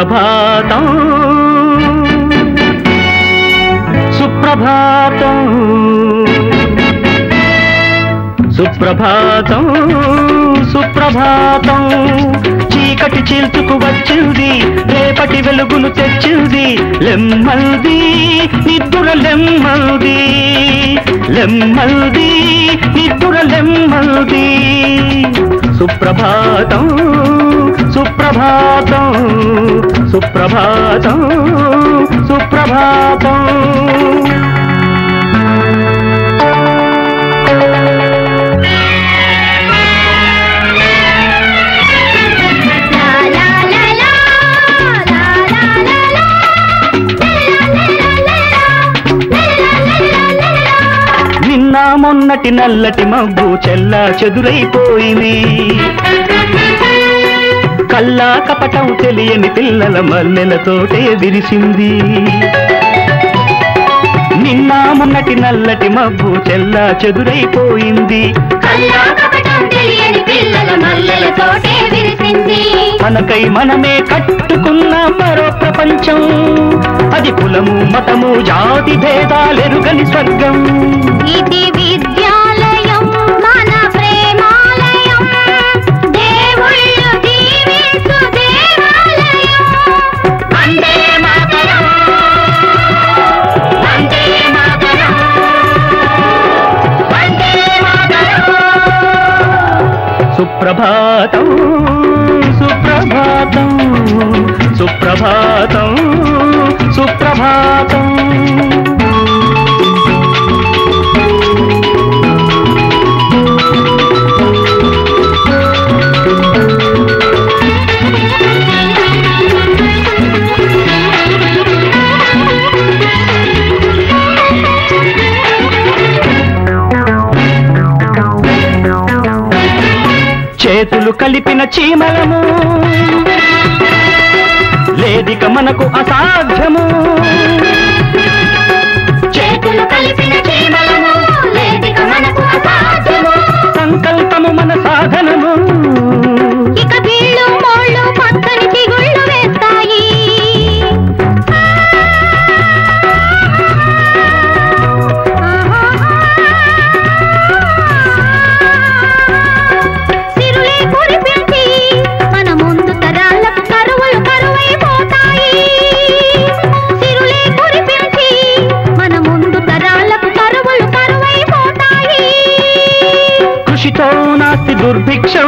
సుప్రభాతం. సుప్రభాతం. సుప్రభాతం. సుప్రభాతం. చీకటి చీల్చుకు వచ్చింది రేపటి వెలుగును తెచ్చింది. లెమ్మల్ది నిద్దుర లెమ్మల్ది. లెమ్మల్ది నిద్దుర లెమ్మల్ది. సుప్రభాతం. సుప్రభాతం. సుప్రభాతం సుప్రభాతం. నిన్న మొన్నటి నల్లటి మబ్బు చెల్లా చెదురైపోయింది. కల్లా కపటం తెలియని పిల్లల మల్లెలతోటే విరిసింది. నిన్న మొన్నటి నల్లటి మబ్బు చెల్లా చెదురైపోయింది. మనకై మనమే కట్టుకున్న మరో ప్రపంచం. అది కులము మతము జాతి భేదాలెరుగని స్వర్గం. ఇది సుప్రభాతం సుప్రభాతం సుప్రభాతం సుప్రభాతం. చేతులు కలిపిన చీమలము. లేదిక మనకు అసాధ్యము. దుర్భిక్షం